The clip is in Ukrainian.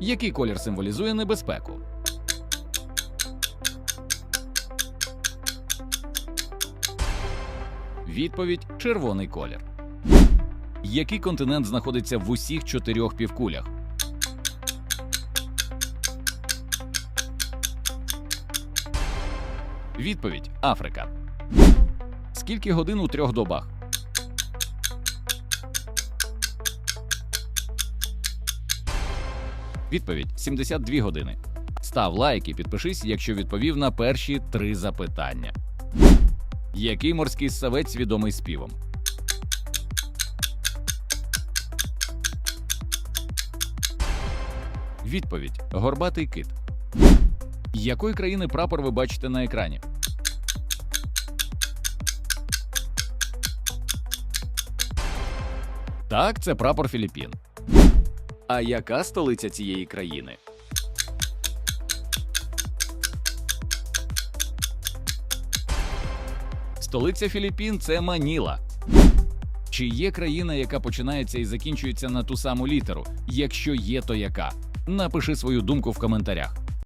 Який колір символізує небезпеку? Відповідь червоний колір. Який континент знаходиться в усіх чотирьох півкулях? Відповідь Африка. Скільки годин у трьох добах? Відповідь 72 години. Став лайк і підпишись, якщо відповів на перші три запитання. Який морський ссавець відомий співом? Відповідь Горбатий кит. Якої країни прапор ви бачите на екрані? Так, це прапор Філіппін. А яка столиця цієї країни? Столиця Філіппін це Маніла. Чи є країна, яка починається і закінчується на ту саму літеру? Якщо є, то яка? Напиши свою думку в коментарях.